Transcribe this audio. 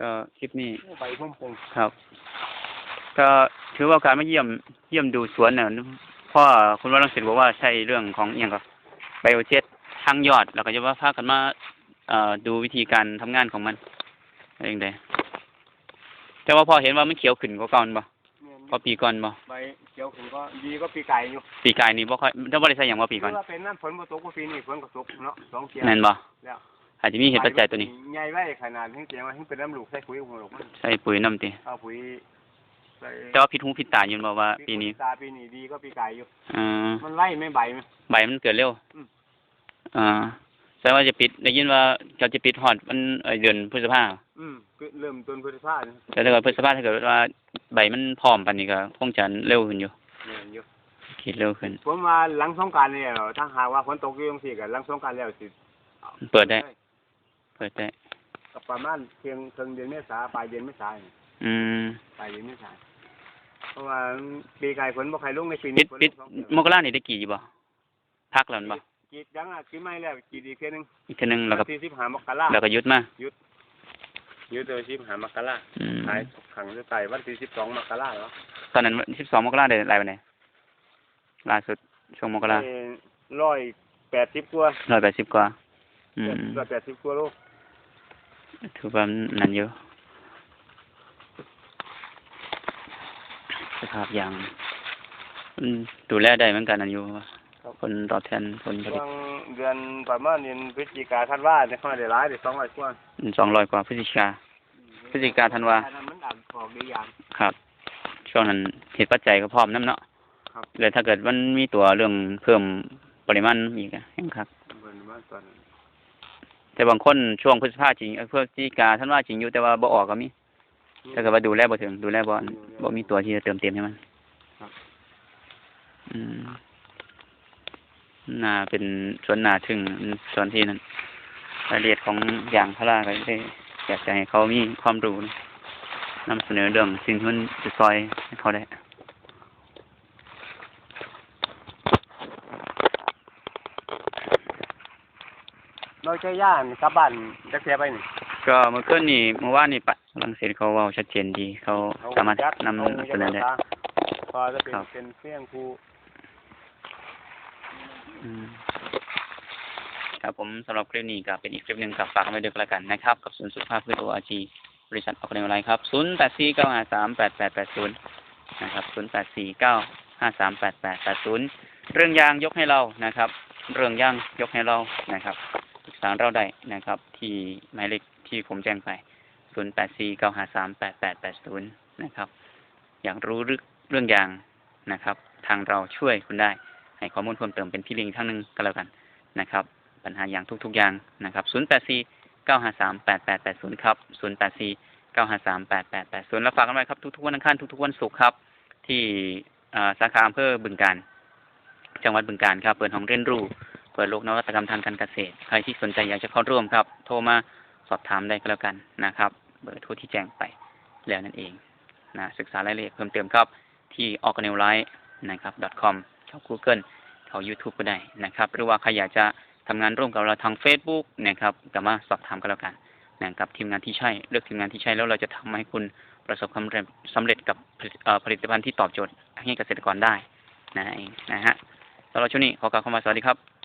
ก็คลิปนี้ใบพุ่มพงครับ ก็ถือว่าการมาเยี่ยมเยี่ยมดูสวนเนี่ยเพ่อคุณวรังสิตบอกว่าใช่เรื่องของอหย่างกับไบโอเจตทางยอด แล้วก็จะว่าพากันมาเอ่อดูวิธีการทำงานของมันอะไรอย่างใดแต่ว่าพอเห็นว่ามันเขียวขึ้นกว่าก่อนบ่พอปีก่อนบ่ใบเขียวขึ้นก็ดีก็ปีไก่อยู่ปีกายนี่บ่ค่อยถ้าบ่ได้ใส่หยังว่าปีก่อนคือว่าเป็นน้ำฝนบ่ตกก็ปีนี้ฝนก็ตกเนาะสองเทียแม่นบ่แล้ว อาจจะมีเหตุปัจจัยตัวนี้ ใหญ่ไว้ขนาดที่เสียงว่าที่เป็นน้ำลูกใส่ปุ๋ยของลูกมันใส่ปุ๋ยน้ำติเอาปุ๋ยใส่แต่ว่าผิดหูผิดตาอยู่บ่ว่า ปีนี้ตาปีนี้ดีก็ปีไก่อยู่เอ่อมันไล่ไม่ใบมั้ยใบมันเกิดเร็วอืมอ่าแสดงว่าจะปิดได้ยินว่าจะจะปิดฮอดมันเอ่อเดือนพฤษภาอืมคือเริ่มต้นพฤษภาเนี่ยแต่ถ้าเกิดพฤษภาถ้าเกิดว่าใบมันพร้อมปานนี้ก็คงจะเร็วขึ้นอยู่เนี่ยอยู่คิดเร็วขึ้นผมว่าหลังสงกรารเนี่ยถ้าหากว่าฝนตกอยู่จังซี่ก็หลังสงกรารแล้วสิเปิดได้ เปิดได้ก็ประมาณเพียงเพิ่งเดือนเมษาปลายเดือนเมษาเนี่ยอืมปลายเดือนเมษาเพราะว่าปีไก่ฝนบ่ใครลงในปีปินี้ดฝนปิดลงสองเดือนมกรานี่ได้กี่บ่พักแล้วบ่กรีดยังอะกรีดไม่แล้วกรีดอีกเทื่อนึงอีกเทีนึงแล้วก็วันที่สิบห้ามกราแล้วก็หยุดมายืดโดยสิบห้ามกราอืมขายขังจะไต่วันที่สิบสองมกราเหรอตอนนั้น12มกราได้รายวันไหนล่าสุดช่วงมกราเอ่อร้อยแปดสิบกว่า180กว่า อืม ร้อยแปดสิบกว่าโล ถือว่านั่นอยู่สภาพอย่างอืมดูแลได้เหมือนกันนั่นอยู่คนตอบแทนผลผลิตช่วงเดือนประมาณเดือนพฤศจิกาธันวาเนี่ยเขาได้หลายได้สองร้อยกว่าสองร้อยกว่าพฤศจิกาพฤศจิกาธันวาอันั้นมันดับออกดีอย่างครับช่วงนั้นเหตุปัจจัยก็พร้อมน้ำเนาะครับเลยถ้าเกิดมันมีตัวเรื่องเพิ่มปริมาณอีกอะแห่งครับ แต่บางคนช่วงพฤษภาจริงเอ้ยพฤศจิกาท่านว่าจริงอยู่แต่ว่าบ่ออกก็มีถ้าเกิดว่าดูแลบ่ถึงดูแลบ่อันบ่มีตัวที่จะเติมเต็มให้มันครับอืมน่าเป็นสวนนาถึงสวนที่นั้นรายละเอียดของอย่างพาราก็ได้อยากจะให้เขามีความรู้นะนำเสนอเรื่องสิ่งที่มันจะซอยให้เขาได้ เราใช้ย่านกลับบ้านจักเสียไปนี่ก็เมื่อคืนนี่เมื่อวานนี่ปะลังเสร็จเขาเว้าชัดเจนดี เขาสามารถนำเสนอได้พอจะเป็นครับเป็นเฟี้ยงครูอืมครับผมสำหรับคลิปนี้ก็เป็นอีกคลิปหนึ่งกับฝากไว้ด้วยกันแล้วกันนะครับ กับศูนย์สุขภาพพืชโออาจีบริษัทออกในอะไรครับศูนย์แปดสี่เก้าห้าสามแปดแปดแปดศูนย์นะครับศูนย์แปดสี่เก้าห้าสามแปดแปดแปดศูนย์เรื่องยางยกให้เรานะครับ เรื่องยางยกให้เรานะครับ ปรึกษาเราได้นะครับ ที่หมายเลขที่ผมแจ้งไปศูนย์แปดสี่เก้าห้าสามแปดแปดแปดศูนะครับ อยากรู้เรื่องเรื่องยางนะครับ ทางเราช่วยคุณได้ ให้ข้อมูลเพิ่มเติมเป็นพี่ลิงอีกครั้งหนึ่งก็แล้วกันนะครับ ปัญหาอย่างทุกๆอย่างนะครับ 084 953 8880 ครับ 084 953 8880 แล้วฝากกันไว้ครับทุกๆวันอังคารทุกๆวันศุกร์ครับ ที่สาขาอำเภอบึงการจังหวัดบึงการครับ เปิดห้องเรียนรู้ เปิดโลกนวัตกรรมทางการเกษตร ใครที่สนใจอยากจะเข้าร่วมครับ โทรมาสอบถามได้ก็แล้วกันนะครับ เบอร์โทรที่แจ้งไปแล้วนั่นเองนะศึกษารายละเอียดเพิ่มเติมครับ ที่ o r g a n i l i f e นะครับ .com เข้า Google เข้า YouTube ก็ได้นะครับ หรือว่าใครอยากจะทำงานร่วมกับเราทาง Facebook นะครับก็มาสอบถามกันแล้วกันนะครับทีมงานที่ใช่เลือกทีมงานที่ใช่แล้วเราจะทำให้คุณประสบความสำเร็จสำเร็จกับผลิตเอ่อผลิตภัณฑ์ที่ตอบโจทย์ให้เกษตรกรได้นะเองนะฮะสำหรับช่วงนี้ขอกล่าวคำว่าสวัสดีครับ